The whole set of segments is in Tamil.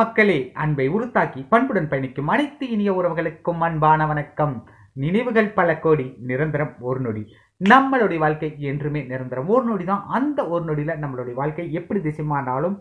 மக்களே அன்பை உருத்தாக்கி பண்புடன் பயணிக்கும் அனைத்து இனிய உறவுகளுக்கும் அன்பான வணக்கம். நினைவுகள் பல கோடி நிரந்தரம் ஒரு நொடி. நம்மளுடைய வாழ்க்கை என்றுமே நிரந்தரம் ஒரு நொடி தான். அந்த ஒரு நொடியில் நம்மளுடைய வாழ்க்கை எப்படி திசை மாறினாலும்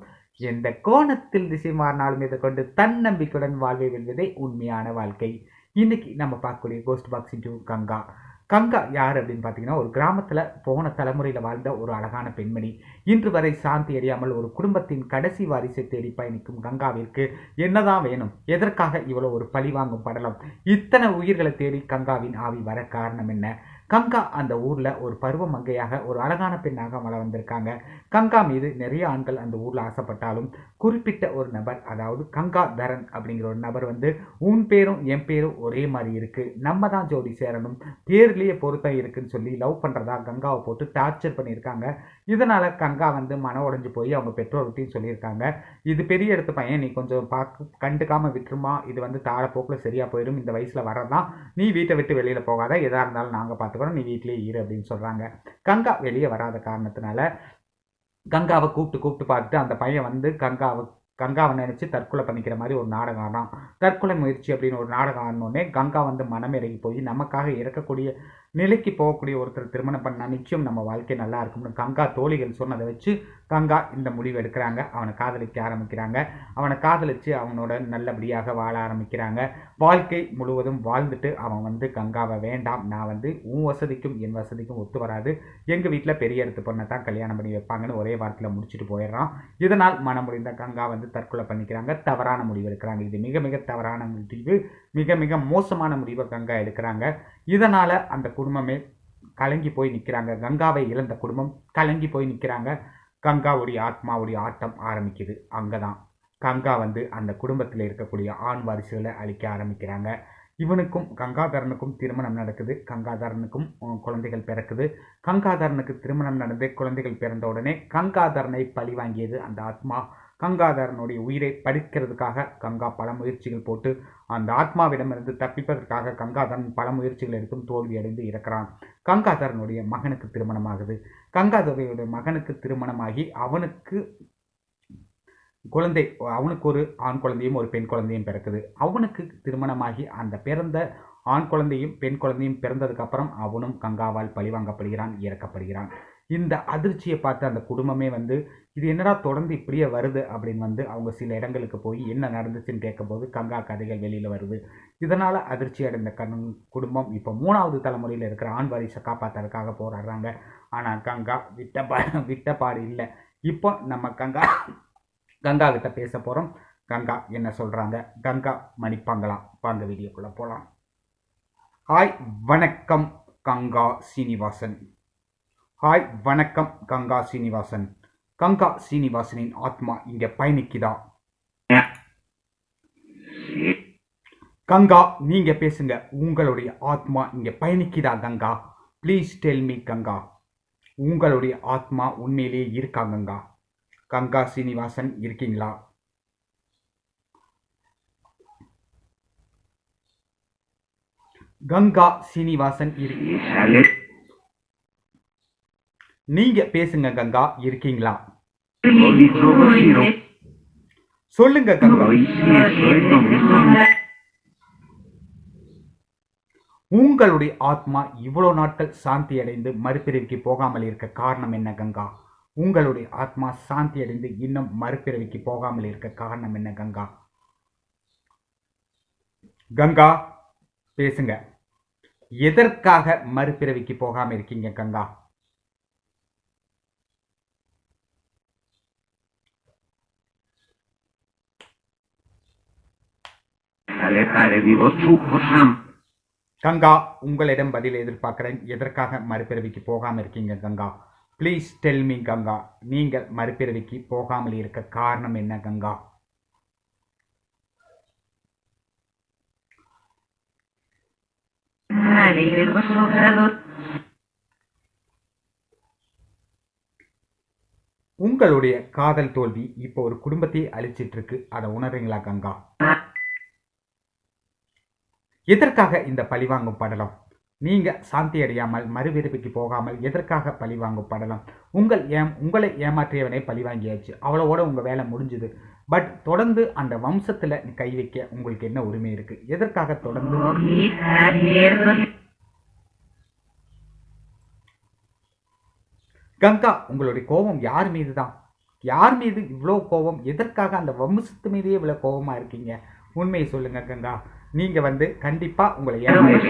எந்த கோணத்தில் திசை மாறினாலும் இதை கொண்டு தன்னம்பிக்கையுடன் வாழ்வை வெல்வதே உண்மையான வாழ்க்கை. இன்னைக்கு நம்ம பார்க்கக்கூடிய ghost box to Ganga. Ganga யார் அப்படின்னு பார்த்தீங்கன்னா ஒரு கிராமத்தில் போன தலைமுறையில் வாழ்ந்த ஒரு அழகான பெண்மணி. இன்று வரை சாந்தி அறியாமல் ஒரு குடும்பத்தின் கடைசி வாரிசை தேடி பயணிக்கும் கங்காவிற்கு என்னதான் வேணும்? எதற்காக இவ்வளோ ஒரு பழி வாங்கும் படலம்? இத்தனை உயிர்களை தேடி கங்காவின் ஆவி வர காரணம் என்ன? கங்கா அந்த ஊரில் ஒரு பருவ மங்கையாக ஒரு அழகான பெண்ணாக வள வந்திருக்காங்க. கங்கா மீது நிறைய ஆண்கள் அந்த ஊரில் ஆசைப்பட்டாலும் குறிப்பிட்ட ஒரு நபர் அதாவது கங்கா தரன் அப்படிங்கிற ஒரு நபர் வந்து உன் பேரும் என் பேரும் ஒரே மாதிரி இருக்குது நம்ம தான் ஜோடி சேரணும். பேர்லேயே பொருத்தம் இருக்குன்னு சொல்லி லவ் பண்ணுறதா கங்காவை போட்டு டார்ச்சர் பண்ணியிருக்காங்க. இதனால் கங்கா வந்து மன உடஞ்சி போய் அவங்க பெற்றோர்கிட்டையும் சொல்லியிருக்காங்க. இது பெரிய இடத்து பையன் நீ கொஞ்சம் பார்க்க கண்டுக்காமல் விட்டுருமா. இது வந்து தாழப்போக்கில் சரியாக போயிடும் இந்த வயசில் வரதான் நீ வீட்டை விட்டு வெளியில் போகாத. எதாக இருந்தாலும் நாங்கள் அதுக்கப்புறம் நீ வீட்டிலேயே இரு அப்படின்னு சொல்கிறாங்க கங்கா வெளியே வராத காரணத்தினால கங்காவை கூப்பிட்டு கூப்பிட்டு பார்த்துட்டு அந்த பையன் வந்து கங்காவை கங்காவை நினச்சி தற்கொலை பண்ணிக்கிற மாதிரி ஒரு நாடகம் ஆடுறான். தற்கொலை முயற்சி அப்படின்னு ஒரு நாடகம் ஆடினோடனே கங்கா வந்து மனமிறங்கி போய் நமக்காக இறக்கக்கூடிய நிலைக்கு போகக்கூடிய ஒருத்தர் திருமணம் பண்ணால் நிச்சயம் நம்ம வாழ்க்கை நல்லா இருக்கும்னு கங்கா தோழிகள் சொன்னதை வச்சு கங்கா இந்த முடிவு எடுக்கிறாங்க. அவனை காதலிக்க ஆரம்பிக்கிறாங்க. அவனை காதலித்து அவனோட நல்லபடியாக வாழ ஆரம்பிக்கிறாங்க. வாழ்க்கை முழுவதும் வாழ்ந்துட்டு அவன் வந்து கங்காவை வேண்டாம் நான் வந்து உன் வசதிக்கும் என் வசதிக்கும் ஒத்து வராது. எங்கள் வீட்டில் பெரிய எடுத்து பொண்ணை தான் கல்யாணம் பண்ணி வைப்பாங்கன்னு ஒரே வாரத்தில் முடிச்சுட்டு போயிடுறான். இதனால் மனம் முடிந்த கங்கா வந்து தற்கொலை பண்ணிக்கிறாங்க. தவறான முடிவு எடுக்கிறாங்க. இது மிக மிக தவறான முடிவு. மிக மிக மோசமான முடிவை கங்கா எடுக்கிறாங்க. இதனால் அந்த குடும்பமே கலங்கி போய் நிற்கிறாங்க. கங்காவை இழந்த குடும்பம் கலங்கி போய் நிற்கிறாங்க. கங்காவுடைய ஆத்மாவுடைய ஆட்டம் ஆரம்பிக்குது. அங்கே தான் கங்கா வந்து அந்த குடும்பத்தில் இருக்கக்கூடிய ஆண் வாரிசுகளை அழிக்க ஆரம்பிக்கிறாங்க. இவனுக்கும் கங்காதரனுக்கும் திருமணம் நடக்குது. கங்காதரனுக்கும் குழந்தைகள் பிறக்குது. கங்காதரனுக்கு திருமணம் நடந்து குழந்தைகள் பிறந்த உடனே கங்காதரனை பழி வாங்கியது அந்த ஆத்மா. கங்காதரனுடைய உயிரை பறிக்கிறதுக்காக கங்கா பல முயற்சிகள் போட்டு அந்த ஆத்மாவிடமிருந்து தப்பிப்பதற்காக கங்காதரன் பல முயற்சிகள் எடுத்தும் தோல்வியடைந்து இருக்கிறான் கங்காதரனுடைய மகனுக்கு திருமணமாகுது. கங்காதரனுடைய மகனுக்கு திருமணமாகி அவனுக்கு குழந்தை அவனுக்கு ஒரு ஆண் குழந்தையும் ஒரு பெண் குழந்தையும் பிறக்குது. அவனுக்கு திருமணமாகி அந்த பிறந்த ஆண் குழந்தையும் பெண் குழந்தையும் பிறந்ததுக்கப்புறம் அவனும் கங்காவால் பழிவாங்கப்படுகிறான் இறக்கப்படுகிறான். இந்த அதிர்ச்சியை பார்த்து அந்த குடும்பமே வந்து இது என்னடா தொடர்ந்து இப்படியே வருது அப்படின்னு வந்து அவங்க சில இடங்களுக்கு போய் என்ன நடந்துச்சுன்னு கேட்கும்போது கங்கா கதைகள் வெளியில் வருது. இதனால் அதிர்ச்சி அடைந்த கண் குடும்பம் இப்போ மூணாவது தலைமுறையில் இருக்கிற ஆண் வாரிசை காப்பாற்றுறதுக்காக போராடுறாங்க. ஆனால் கங்கா விட்ட பா விட்ட பாடு இல்லை. இப்போ நம்ம கங்கா கங்கா கிட்ட பேச போகிறோம் கங்கா என்ன சொல்கிறாங்க கங்கா மணிப்பாங்களாம் வாங்க வீடியோக்குள்ளே போகலாம் ஹாய் வணக்கம் கங்கா சீனிவாசன். ஹாய் வணக்கம் கங்கா சீனிவாசன். கங்கா சீனிவாசனின் ஆத்மா இங்க பயணிக்குதா? கங்கா நீங்க பேசுங்க. உங்களுடைய ஆத்மா இங்க பயணிக்குதா Ganga? Please tell me Ganga. உங்களுடைய ஆத்மா உண்மையிலேயே இருக்கா கங்கா? கங்கா சீனிவாசன் இருக்கீங்களா? கங்கா சீனிவாசன் இருக்கு நீங்க பேசுங்க கங்கா. இருக்கீங்களா? சொல்லுங்க கங்கா. உங்களுடைய ஆத்மா இவ்வளவு நாட்கள் சாந்தி அடைந்து மறுபிறவிக்கு போகாமல் இருக்க காரணம் என்ன கங்கா? உங்களுடைய ஆத்மா சாந்தி அடைந்து இன்னும் மறுபிறவிக்கு போகாமல் இருக்க காரணம் என்ன கங்கா? கங்கா பேசுங்க. எதற்காக மறுபிறவிக்கு போகாம இருக்கீங்க Ganga? Sale pare vivo Ganga உங்களிடம் பதில் எதிர்பார்க்கிறேன். எதற்காக மறுபிறவிக்கு போகாமல் இருக்கீங்க Ganga? Please tell me Ganga. நீங்கள் மறுபிறவிக்கு போகாமல் இருக்க காரணம் என்ன கங்கா? உங்களுடைய காதல் தோல்வி இப்போ ஒரு குடும்பத்தை அழிச்சிட்டு இருக்கு. அதை உணர்றீங்களா கங்கா? எதற்காக இந்த பழிவாங்கும் படலம்? நீங்க சாந்தி அடையாமல் மறுவிருப்புக்கு போகாமல் எதற்காக பழிவாங்கும் படலம்? உங்கள் ஏம் உங்களை ஏமாற்றியவனை பழிவாங்கியாச்சு அவ்வளவோட உங்க வேலை முடிஞ்சுது. பட் தொடர்ந்து அந்த வம்சத்தில் கை வைக்க உங்களுக்கு என்ன உரிமை இருக்கு? எதற்காக தொடர்ந்து? கங்கா உங்களுடைய கோபம் யார் மீது தான் யார் மீது இவ்வளோ கோபம்? எதற்காக அந்த வம்சத்து மீதே இவ்வளோ கோபமாக இருக்கீங்க? உண்மையை சொல்லுங்க கங்கா. நீங்க வந்து கண்டிப்பா உங்களை ஏமாற்றி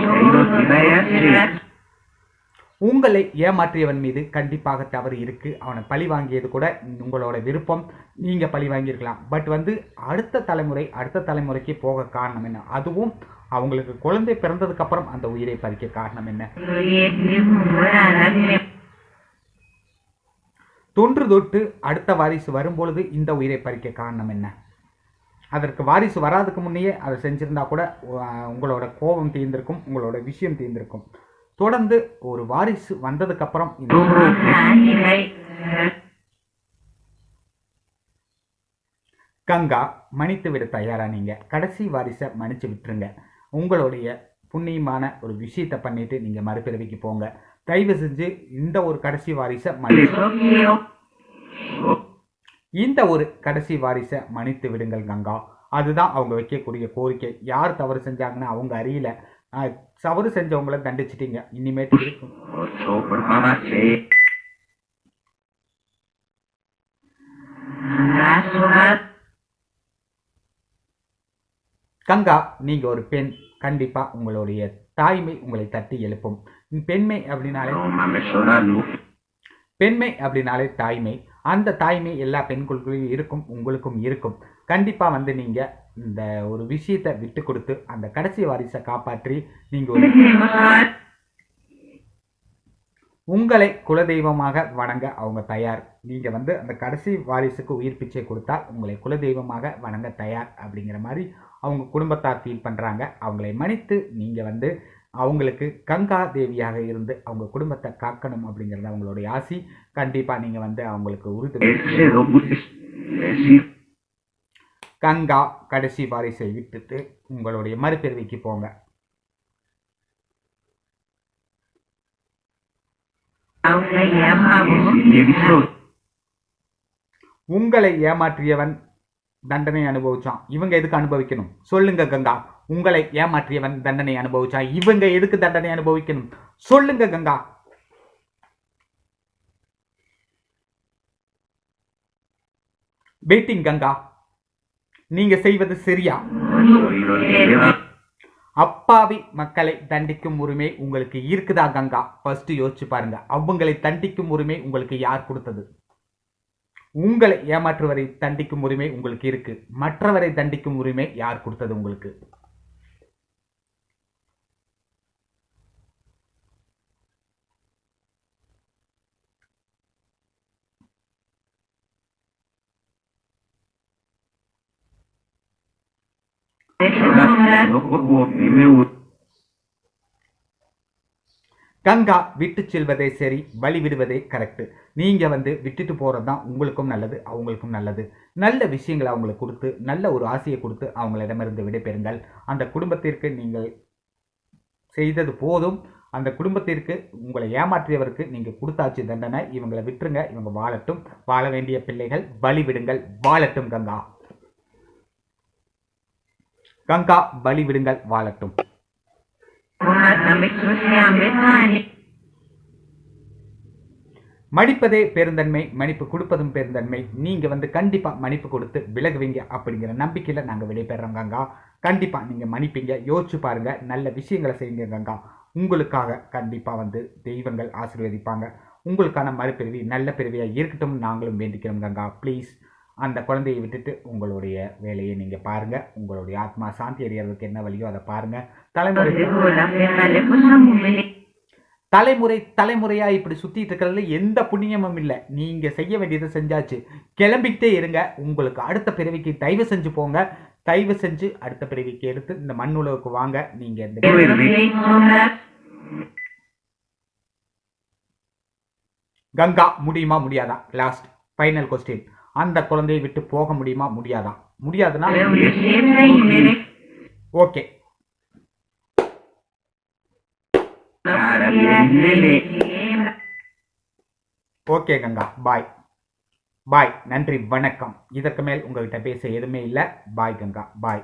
உங்களை ஏமாற்றியவன் மீது கண்டிப்பாக தவறு இருக்கு. அவனை பழி வாங்கியது கூட உங்களோட விருப்பம். நீங்க பழி வாங்கியிருக்கலாம். பட் வந்து அடுத்த தலைமுறை அடுத்த தலைமுறைக்கு போக காரணம் என்ன? அதுவும் அவங்களுக்கு குழந்தை பிறந்ததுக்கு அப்புறம் அந்த உயிரை பறிக்க காரணம் என்ன? தொன்று தொட்டு அடுத்த வாரிசு வரும்பொழுது இந்த உயிரை பறிக்க காரணம் என்ன? அதற்கு வாரிசு வராதுக்கு முன்னையே அதை செஞ்சிருந்தா கூட உங்களோட கோபம் தீர்ந்திருக்கும் உங்களோட விஷயம் தீர்ந்திருக்கும். தொடர்ந்து ஒரு வாரிசு வந்ததுக்கு அப்புறம் கங்கா மன்னித்து விட தயாரா நீங்க? கடைசி வாரிசை மன்னிச்சு விட்டுருங்க. உங்களுடைய புண்ணியமான ஒரு விஷயத்தை பண்ணிட்டு நீங்க மறுபிறவிக்கு போங்க. தயவு செஞ்சு இந்த ஒரு கடைசி வாரிசை மன்னிச்சு இந்த ஒரு கடைசி வாரிசை மன்னித்து விடுங்கள் கங்கா. அதுதான் அவங்க வைக்கக்கூடிய கோரிக்கை. யார் தவறு செஞ்சாங்கன்னா அவங்க அறியல. தவறு செஞ்சவங்கள தண்டிச்சிட்டீங்க. இனிமேட்டு கங்கா நீங்க ஒரு பெண். கண்டிப்பா உங்களுடைய தாய்மை உங்களை தட்டி எழுப்பும். பெண்மை அப்படின்னாலே பெண்மை அப்படின்னாலே தாய்மை. அந்த தாய்மை எல்லா பெண்களுக்கும் இருக்கும் உங்களுக்கும் இருக்கும். கண்டிப்பா வந்து நீங்க இந்த ஒரு விஷயத்தை விட்டு கொடுத்து அந்த கடைசி வாரிசை காப்பாற்றி நீங்கள் ஒரு உங்களை குலதெய்வமாக வணங்க அவங்க தயார். நீங்க வந்து அந்த கடைசி வாரிசுக்கு உயிர் பிச்சை கொடுத்தா உங்களை குலதெய்வமாக வணங்க தயார் அப்படிங்கிற மாதிரி அவங்க குடும்பத்தார் ஃபீல் பண்றாங்க. அவங்களை மன்னித்து நீங்கள் வந்து அவங்களுக்கு கங்கா தேவியாக இருந்து அவங்க குடும்பத்தை காக்கணும் அப்படிங்கிறது அவங்களுடைய ஆசி. கண்டிப்பா நீங்க வந்து அவங்களுக்கு உறுதி கங்கா கடைசி வாரிசை விட்டுட்டு உங்களுடைய மறுபிறவிக்கு போங்க. உங்களை ஏமாற்றியவன் தண்டனை அனுபவிச்சான். இவங்க எதுக்கு அனுபவிக்கணும்? சொல்லுங்க கங்கா. உங்களை ஏமாற்றியவன் தண்டனை அனுபவிச்சா இவங்க எதுக்கு தண்டனை அனுபவிக்கணும்? சொல்லுங்க கங்கா. வெயிட்டிங் கங்கா. நீங்க செய்வது சரியா? அப்பாவி மக்களை தண்டிக்கும் உரிமை உங்களுக்கு இருக்குதா கங்கா? ஃபர்ஸ்ட் யோசிச்சு பாருங்க. அவங்களை தண்டிக்கும் உரிமை உங்களுக்கு யார் கொடுத்தது? உங்களை ஏமாற்றுவரை தண்டிக்கும் உரிமை உங்களுக்கு இருக்கு. மற்றவரை தண்டிக்கும் உரிமை யார் கொடுத்தது உங்களுக்கு? கங்கா விட்டு செல்வதே சரி வழி விடுவதே கரெக்ட் நீங்கள் வந்து விட்டுட்டு போகிறது தான் உங்களுக்கும் நல்லது அவங்களுக்கும் நல்லது. நல்ல விஷயங்களை அவங்களுக்கு கொடுத்து நல்ல ஒரு ஆசையை கொடுத்து அவங்களிடமிருந்து விடைபெறுங்கள். அந்த குடும்பத்திற்கு நீங்கள் செய்தது போதும். அந்த குடும்பத்திற்கு உங்களை ஏமாற்றியவருக்கு நீங்கள் கொடுத்தாச்சு தண்டனை இவங்களை விட்டுருங்க இவங்க வாழட்டும். வாழ வேண்டிய பிள்ளைகள் பலி விடுங்கள். வாழட்டும் கங்கா. கங்கா பலி விடுங்கள் வாழட்டும். மன்னிப்பதே பெருந்தன்மை மன்னிப்பு கொடுப்பதும் பெருந்தன்மை. நீங்க வந்து கண்டிப்பா மன்னிப்பு கொடுத்து விலகுவீங்க அப்படிங்கிற நம்பிக்கையில நாங்க விடைபெறோம் கங்கா. கண்டிப்பா நீங்க மன்னிப்பீங்க யோசிச்சு பாருங்க நல்ல விஷயங்களை செய்யுங்க கங்கா. உங்களுக்காக கண்டிப்பா வந்து தெய்வங்கள் ஆசீர்வதிப்பாங்க. உங்களுக்கான மறுபிறவி நல்ல பிறவியா இருக்கட்டும் நாங்களும் வேண்டிக்கிறோம் கங்கா. ப்ளீஸ் அந்த குழந்தையை விட்டுட்டு உங்களுடைய வேலையை நீங்க பாருங்க. உங்களுடைய ஆத்மா சாந்தி அடைகிறதுக்கு என்ன வழியோ அதை பாருங்க. தலைமுறை தலைமுறை தலைமுறையா இப்படி சுத்திட்டு இருக்கிறதுல எந்த புண்ணியமும் இல்லை. நீங்க செய்ய வேண்டியதை செஞ்சாச்சு. கிளம்பிக்கிட்டே இருங்க. உங்களுக்கு அடுத்த பிறவிக்கு தயவு செஞ்சு போங்க. தயவு செஞ்சு அடுத்த பிறவிக்கு எடுத்து இந்த மண் உலகுக்கு வாங்க. நீங்க இந்த கங்கா முடியுமா? முடியாதா? லாஸ்ட் ஃபைனல் கொஸ்டின் அந்த குழந்தையை விட்டு போக முடியுமா? முடியாதா? முடியாதுன்னா okay. Okay Ganga. Bye. Bye. நன்றி. வணக்கம். இதற்கு மேல் உங்ககிட்ட பேச எதுவுமே இல்லை. பாய் கங்கா. பாய்.